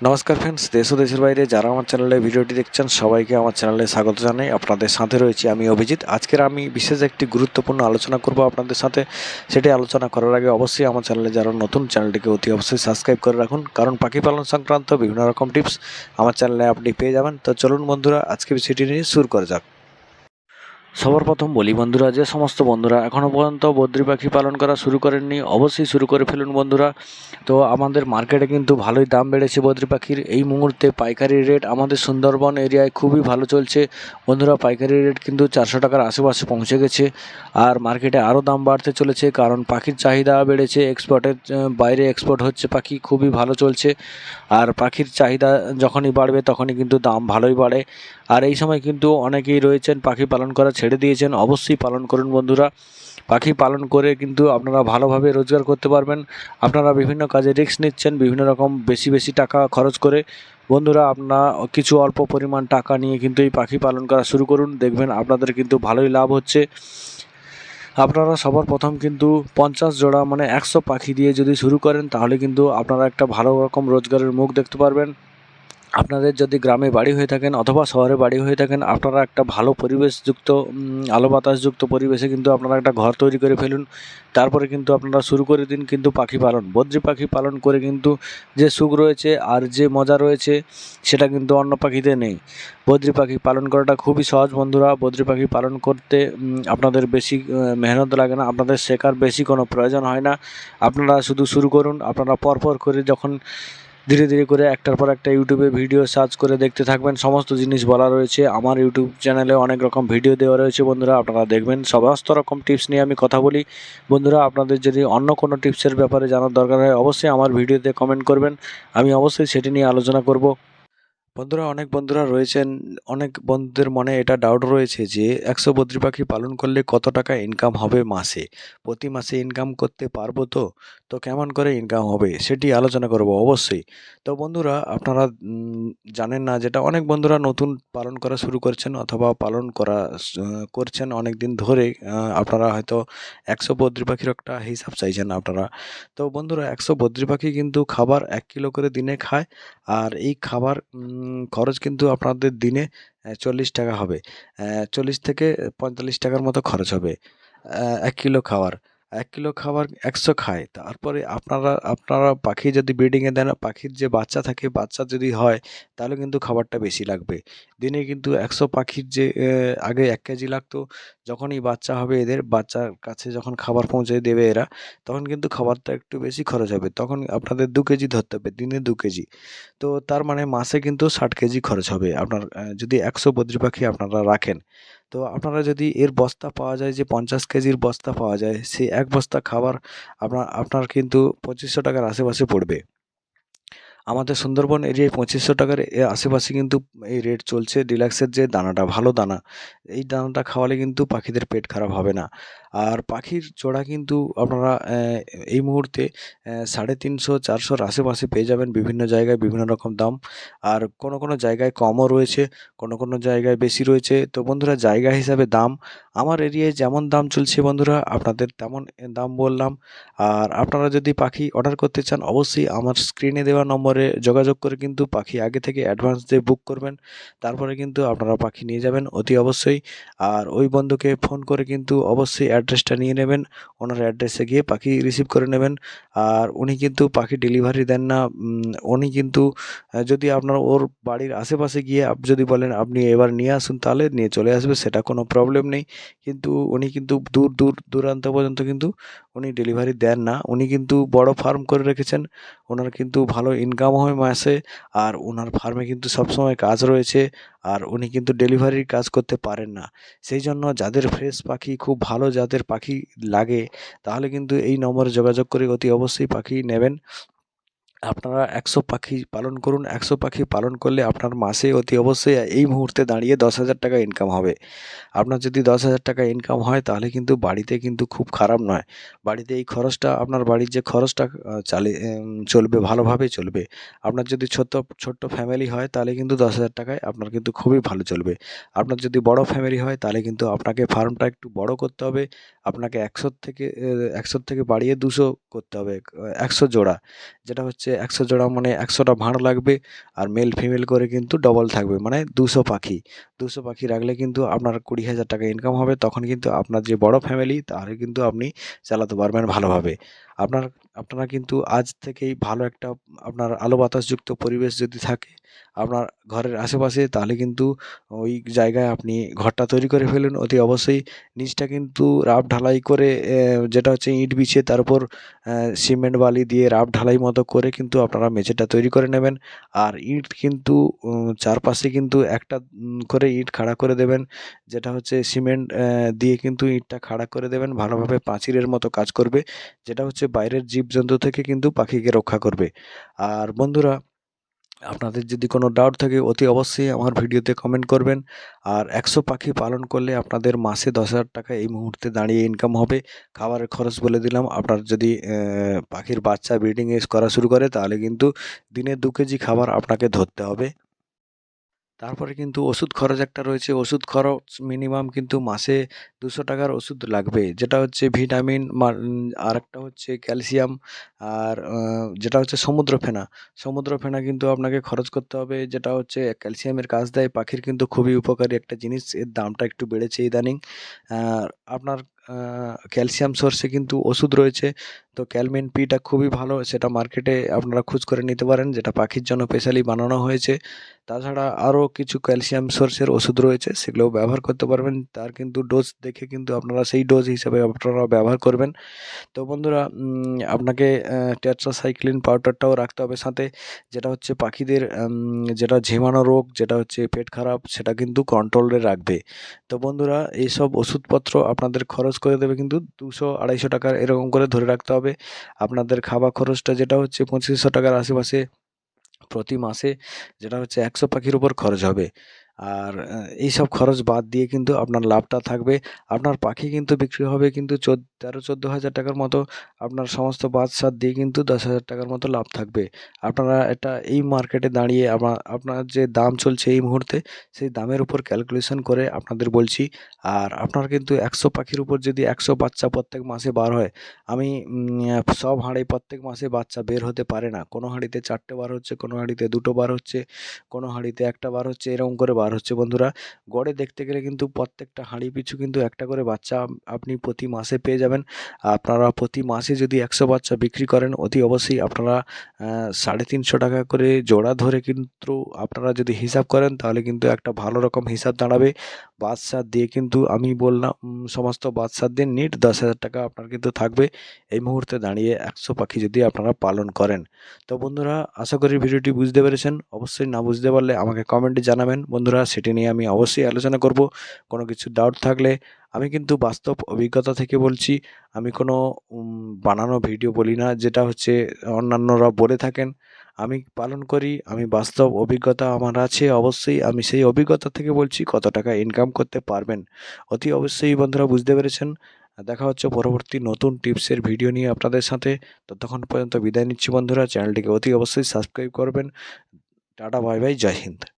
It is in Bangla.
নমস্কার ফ্রেন্ডস দেশ ও দেশের বাইরে যারা আমার চ্যানেলে ভিডিওটি দেখছেন, সবাইকে আমার চ্যানেলে স্বাগত জানাই। আপনাদের সাথে রয়েছি আমি অভিজিৎ। আজকের আমি বিশেষ একটি গুরুত্বপূর্ণ আলোচনা করব আপনাদের সাথে। সেটি আলোচনা করার আগে অবশ্যই আমার চ্যানেলে যারা নতুন চ্যানেলটিকে অতি অবশ্যই সাবস্ক্রাইব করে রাখুন। কারণ পাখি পালন সংক্রান্ত বিভিন্ন রকম টিপস আমার চ্যানেলে আপনি পেয়ে যাবেন। তো চলুন বন্ধুরা, আজকে বিষয়টি নিয়ে শুরু করা যাক। সবার প্রথম বলি, বন্ধুরা, যে সমস্ত বন্ধুরা এখনও পর্যন্ত বদ্রি পাখি পালন করা শুরু করেননি, অবশ্যই শুরু করে ফেলুন, বন্ধুরা। তো আমাদের মার্কেটে কিন্তু ভালোই দাম বেড়েছে বদ্রি পাখির। এই মুহূর্তে পাইকারি রেট আমাদের সুন্দরবন এরিয়ায় খুবই ভালো চলছে। বন্ধুরা, পাইকারি রেট কিন্তু চারশো টাকার আশেপাশে পৌঁছে গেছে আর মার্কেটে আরও দাম বাড়তে চলেছে কারণ পাখির চাহিদা বেড়েছে, এক্সপোর্টের বাইরে এক্সপোর্ট হচ্ছে পাখি, খুবই ভালো চলছে। আর পাখির চাহিদা যখনই বাড়বে তখনই কিন্তু দাম ভালোই বাড়ে। আর এই সময় কিন্তু অনেকেই রয়েছেন পাখি পালন করা ছেড়ে দিয়েছেন, অবশ্যই পালন করুন বন্ধুরা। পাখি পালন করে কিন্তু আপনারা ভালোভাবে রোজগার করতে পারবেন। আপনারা বিভিন্ন কাজে রিস্ক নিচ্ছেন, বিভিন্ন রকম বেশি বেশি টাকা খরচ করে। বন্ধুরা, আপনারা কিছু অল্প পরিমাণ টাকা নিয়ে কিন্তু এই পাখি পালন করা শুরু করুন। দেখবেন আপনাদের কিন্তু ভালোই লাভ হচ্ছে। আপনারা সবার প্রথম কিন্তু পঞ্চাশ জোড়া মানে একশো পাখি দিয়ে যদি শুরু করেন, তাহলে কিন্তু আপনারা একটা ভালো রকম রোজগারের মুখ দেখতে পারবেন। আপনাদের যদি গ্রামে বাড়ি হয়ে থাকেন অথবা শহরে বাড়ি হয়ে থাকেন, আপনারা একটা ভালো পরিবেশযুক্ত আলো বাতাসযুক্ত পরিবেশে কিন্তু আপনারা একটা ঘর তৈরি করে ফেলুন। তারপরে কিন্তু আপনারা শুরু করে দিন কিন্তু পাখি পালন। বদ্রি পাখি পালন করে কিন্তু যে সুখ রয়েছে আর যে মজা রয়েছে, সেটা কিন্তু অন্য পাখিতে নেই। বদ্রি পাখি পালন করাটা খুবই সহজ বন্ধুরা। বদ্রি পাখি পালন করতে আপনাদের বেশি মেহনত লাগে না। আপনাদের শেখার বেশি কোনো প্রয়োজন হয় না। আপনারা শুধু শুরু করুন। আপনারা পরপর করে যখন ধীরে ধীরে করে একটার পর একটা ইউটিউবে ভিডিও সার্চ করে দেখতে থাকবেন। সমস্ত জিনিস বলা রয়েছে। আমার ইউটিউব চ্যানেলে অনেক রকম ভিডিও দেওয়া রয়েছে বন্ধুরা, আপনারা দেখবেন। সমস্ত রকম টিপস নিয়ে আমি কথা বলি। বন্ধুরা, আপনাদের যদি অন্য কোনো টিপসের ব্যাপারে জানার দরকার হয়, অবশ্যই আমার ভিডিওতে কমেন্ট করবেন। আমি অবশ্যই সেটি নিয়ে আলোচনা করব। বন্ধুরা, অনেক বন্ধুরা রয়েছেন, অনেক বন্ধুদের মনে এটা ডাউট রয়েছে যে একশো বদ্রি পাখি পালন করলে কত টাকা ইনকাম হবে মাসে? প্রতি মাসে ইনকাম করতে পারব তো? তো কেমন করে ইনকাম হবে সেটি আলোচনা করব অবশ্যই। তো বন্ধুরা, আপনারা জানেন না যেটা, অনেক বন্ধুরা নতুন পালন করা শুরু করছেন অথবা পালন করা করছেন অনেক দিন ধরে আপনারা হয়তো একশো বদ্রি পাখির একটা হিসাব চাইছেন আপনারা। তো বন্ধুরা, একশো বদ্রি পাখি কিন্তু খাবার এক কিলো করে দিনে খায়, আর এই খাবার খরচ কিন্তু আপনাদের দিনে চল্লিশ টাকা হবে। চল্লিশ থেকে পঁয়তাল্লিশ টাকার মতো খরচ হবে। এক কিলো খাবার এক কিলো খাবার একশো খায়। তারপরে আপনারা আপনারা পাখি যদি ব্রিডিংয়ে দেন, পাখির যে বাচ্চা থাকে, বাচ্চা যদি হয়, তাহলে কিন্তু খাবারটা বেশি লাগবে। দিনে কিন্তু একশো পাখির যে আগে এক কেজি লাগতো, যখনই বাচ্চা হবে এদের, বাচ্চার কাছে যখন খাবার পৌঁছে দেবে এরা, তখন কিন্তু খাবারটা একটু বেশি খরচ হবে। তখন আপনাদের দু কেজি ধরতে হবে, দিনে দু কেজি। তো তার মানে মাসে কিন্তু ষাট কেজি খরচ হবে। আপনার যদি একশো বদ্রি পাখি আপনারা রাখেন তো আপনারা যদি এর বস্তা পাওয়া যায়, যে পঞ্চাশ কেজির বস্তা পাওয়া যায়, সেই এক বস্তা খাবার আপনার আপনার কিন্তু পঁচিশশো টাকার আশেপাশে পড়বে। আমাদের সুন্দরবন এরিয়ায় পঁচিশশো টাকার আশেপাশে কিন্তু এই রেট চলছে, ডিলাক্সের যে দানাটা, ভালো দানা, এই দানাটা খাওয়ালে কিন্তু পাখিদের পেট খারাপ হবে না। আর পাখির জোড়া কিন্তু আপনারা এই মুহূর্তে সাড়ে তিনশো, চারশোর আশেপাশে পেয়ে যাবেন বিভিন্ন জায়গায় বিভিন্ন রকম দাম। আর কোনো কোনো জায়গায় কমও রয়েছে, কোনো কোনো জায়গায় বেশি রয়েছে। তো বন্ধুরা, জায়গা হিসাবে দাম, আমার এরিয়ায় যেমন দাম চলছে বন্ধুরা, আপনাদের তেমন দাম বললাম। আর আপনারা যদি পাখি অর্ডার করতে চান, অবশ্যই আমার স্ক্রিনে দেওয়া নম্বরে যোগাযোগ করে কিন্তু পাখি আগে থেকে অ্যাডভান্স দিয়ে বুক করবেন। তারপরে কিন্তু আপনারা পাখি নিয়ে যাবেন অতি অবশ্যই। আর ওই বন্ধুকে ফোন করে কিন্তু অবশ্যই অ্যাড্রেসটা নিয়ে নেবেন, ওনার অ্যাড্রেসে গিয়ে পাখি রিসিভ করে নেবেন। আর উনি কিন্তু পাখি ডেলিভারি দেন না উনি কিন্তু যদি আপনার ওর বাড়ির আশেপাশে গিয়ে যদি বলেন আপনি এবার নিয়ে আসুন তাহলে নিয়ে চলে আসবে, সেটা কোনো প্রবলেম নেই। কিন্তু উনি কিন্তু দূর দূর, দূরান্ত পর্যন্ত কিন্তু উনি ডেলিভারি দেন না। উনি কিন্তু বড় ফার্ম করে রেখেছেন। ওনার কিন্তু ভালো ইনকাম হয় মাসে আর ওনার ফার্মে কিন্তু সবসময় কাজ রয়েছে আর উনি কিন্তু ডেলিভারির কাজ করতে পারেন না। সেই জন্য যাদের ফ্রেশ পাখি, খুব ভালো যাদের পাখি লাগে, তাহলে কিন্তু এই নম্বরে যোগাযোগ করে অতি অবশ্যই পাখি নেবেন। আপনারা একশো পাখি পালন করুন, একশো পাখি পালন করলে আপনার মাসে অতি অবশ্যই এই মুহূর্তে দাঁড়িয়ে দশ হাজার টাকা ইনকাম হবে। আপনার যদি দশ হাজার টাকা ইনকাম হয়, তাহলে কিন্তু বাড়িতে কিন্তু খুব খারাপ নয়। বাড়িতে এই খরচটা, আপনার বাড়ির যে খরচটা চালে চলবে ভালোভাবে চলবে। আপনার যদি ছোট্ট ছোট্ট ফ্যামিলি হয়, তাহলে কিন্তু দশ হাজার টাকায় আপনার কিন্তু খুবই ভালো চলবে। আপনার যদি বড় ফ্যামিলি হয়, তাহলে কিন্তু আপনাকে ফার্মটা একটু বড় করতে হবে। আপনাকে একশো থেকে একশো থেকে বাড়িয়ে দুশো করতে হবে, একশো জোড়া। যেটা হচ্ছে একশো জোড়া মানে একশোটা ভাঁড় লাগবে আর মেল ফিমেল করে কিন্তু ডবল থাকবে মানে দুশো পাখি। দুশো পাখি রাখলে কিন্তু আপনার কুড়ি হাজার টাকা ইনকাম হবে, তখন কিন্তু আপনার যে বড় ফ্যামিলি তাহলে কিন্তু আপনি চালাতে পারবেন ভালোভাবে। আপনার, আপনারা কিন্তু আজ থেকেই ভালো একটা, আপনার আলো বাতাসযুক্ত পরিবেশ যদি থাকে আপনার ঘরের আশেপাশে, তাহলে কিন্তু ওই জায়গায় আপনি ঘরটা তৈরি করে ফেলুন। অতি অবশ্যই নিচটা কিন্তু রাফ ঢালাই করে যেটা হচ্ছে ইট বিছিয়ে তার উপর সিমেন্ট, বালি দিয়ে রাফ ঢালাই মতো করে কিন্তু আপনারা মেঝেটা তৈরি করে নেবেন। আর ইট কিন্তু চারপাশে কিন্তু একটা করে ইট খাড়া করে দেবেন। যেটা হচ্ছে সিমেন্ট দিয়ে কিন্তু ইটটা খাড়া করে দেবেন। ভালোভাবে পাঁচিলের মতো কাজ করবে। যেটা হচ্ছে বাইরের জীবজন্তু থেকে কিন্তু পাখিকে রক্ষা করবে। আর বন্ধুরা, আপনাদের যদি কোনো ডাউট থাকে, অতি অবশ্যই আমার ভিডিওতে কমেন্ট করবেন। আর একশো পাখি পালন করলে আপনাদের মাসে দশ হাজার টাকা এই মুহূর্তে দাঁড়িয়ে ইনকাম হবে। খাবারের খরচ বলে দিলাম। আপনার যদি পাখির বাচ্চা ব্রিডিং করা শুরু করে, তাহলে কিন্তু দিনে দু কেজি খাবার আপনাকে ধরতে হবে। তারপরে কিন্তু ওষুধ খরচ একটা রয়েছে। ওষুধ খরচ মিনিমাম কিন্তু মাসে দুশো টাকার ওষুধ লাগবে। যেটা হচ্ছে ভিটামিন আর একটা হচ্ছে ক্যালসিয়াম আর যেটা হচ্ছে সমুদ্র ফেনা সমুদ্র ফেনা কিন্তু আপনাকে খরচ করতে হবে। যেটা হচ্ছে ক্যালসিয়ামের কাজ দেয়। পাখির কিন্তু খুবই উপকারী একটা জিনিস। এর দামটা একটু বেড়েছে ইদানিং। আপনার ক্যালসিয়াম সোর্সে কিন্তু ওষুধ রয়েছে। তো ক্যালমিন পিটা খুবই ভালো, সেটা মার্কেটে আপনারা খোঁজ করে নিতে পারেন, যেটা পাখির জন্য স্পেশালি বানানো হয়েছে। তাছাড়া আরও কিছু ক্যালসিয়াম সোর্সের ওষুধ রয়েছে, সেগুলোও ব্যবহার করতে পারবেন। তার কিন্তু ডোজ দেখে কিন্তু আপনারা সেই ডোজ হিসাবে আপনারা ব্যবহার করবেন। তো বন্ধুরা আপনাকে টেট্রাসাইক্লিন পাউডারটাও রাখতে হবে সাথে, যেটা হচ্ছে পাখিদের যেটা ঝিমানো রোগ, যেটা হচ্ছে পেট খারাপ, সেটা কিন্তু কন্ট্রোলে রাখবে। তো বন্ধুরা, এইসব ওষুধপত্র আপনাদের খরচ করে দেবে কিন্তু দুশো, আড়াইশো টাকার এরকম করে ধরে রাখতে হবে। আপনাদের খাওয়া খরচটা যেটা হচ্ছে পঁচিশশো টাকার আশেপাশে প্রতি মাসে যেটা হচ্ছে একশো পাখির উপর খরচ হবে। আর এই সব খরচ বাদ দিয়ে কিন্তু আপনার লাভটা থাকবে। আপনার পাখি কিন্তু বিক্রি হবে কিন্তু চোদ্দ তেরো, চোদ্দ হাজার টাকার মতো। আপনার সমস্ত বাদ সাদ দিয়ে কিন্তু দশ হাজার টাকার মতো লাভ থাকবে। আপনারা এটা এই মার্কেটে দাঁড়িয়ে আপনার আপনার যে দাম চলছে এই মুহূর্তে, সেই দামের উপর ক্যালকুলেশন করে আপনাদের বলছি। আর আপনার কিন্তু একশো পাখির উপর যদি একশো বাচ্চা প্রত্যেক মাসে বার হয়, আমি সব হাঁড়ি প্রত্যেক মাসে বাচ্চা বের হতে পারে না। কোনো হাঁড়িতে চারটে বার হচ্ছে, কোনো হাঁড়িতে দুটো বার হচ্ছে, কোনো হাঁড়িতে একটা বার হচ্ছে, এরকম করে বার হচ্ছে বন্ধুরা। গড়ে দেখতে গেলে কিন্তু প্রত্যেকটা হাঁড়ি পিছু কিন্তু একটা করে বাচ্চা আপনি প্রতি মাসে পেয়ে যাবেন। আপনারা প্রতি মাসে যদি একশো বাচ্চা বিক্রি করেন, অতি অবশ্যই আপনারা সাড়ে তিনশো টাকা করে জোড়া ধরে কিন্তু আপনারা যদি হিসাব করেন, তাহলে কিন্তু একটা ভালো রকম হিসাব দাঁড়াবে। বাদশা দিয়ে কিন্তু আমি বললাম সমস্ত বাদশার দিন নিট দশ হাজার টাকা আপনার কিন্তু থাকবে। এই মুহূর্তে দাঁড়িয়ে একশো পাখি যদি আপনারা পালন করেন। তো বন্ধুরা, আশা করি ভিডিওটি বুঝতে পেরেছেন। অবশ্যই না বুঝতে পারলে আমাকে কমেন্টে জানাবেন। বন্ধুরা সেটি নিয়ে আমি অবশ্যই আলোচনা করব। কোনো কিছু ডাউট থাকলে আমি কিন্তু বাস্তব অভিজ্ঞতা থেকে বলছি। আমি কোনো বানানো ভিডিও বলি না। যেটা হচ্ছে অন্যান্যরা বলে থাকেন, আমি পালন করি, আমি বাস্তব অভিজ্ঞতা আমার আছে, অবশ্যই আমি সেই অভিজ্ঞতা থেকে বলছি কত টাকা ইনকাম করতে পারবেন। অতি অবশ্যই বন্ধুরা বুঝতে পেরেছেন। দেখা হচ্ছে পরবর্তী নতুন টিপসের ভিডিও নিয়ে আপনাদের সাথে। ততক্ষণ পর্যন্ত বিদায় নিচ্ছি বন্ধুরা। চ্যানেলটিকে অতি অবশ্যই সাবস্ক্রাইব করবেন। টাটা বাই বাই জয় হিন্দ।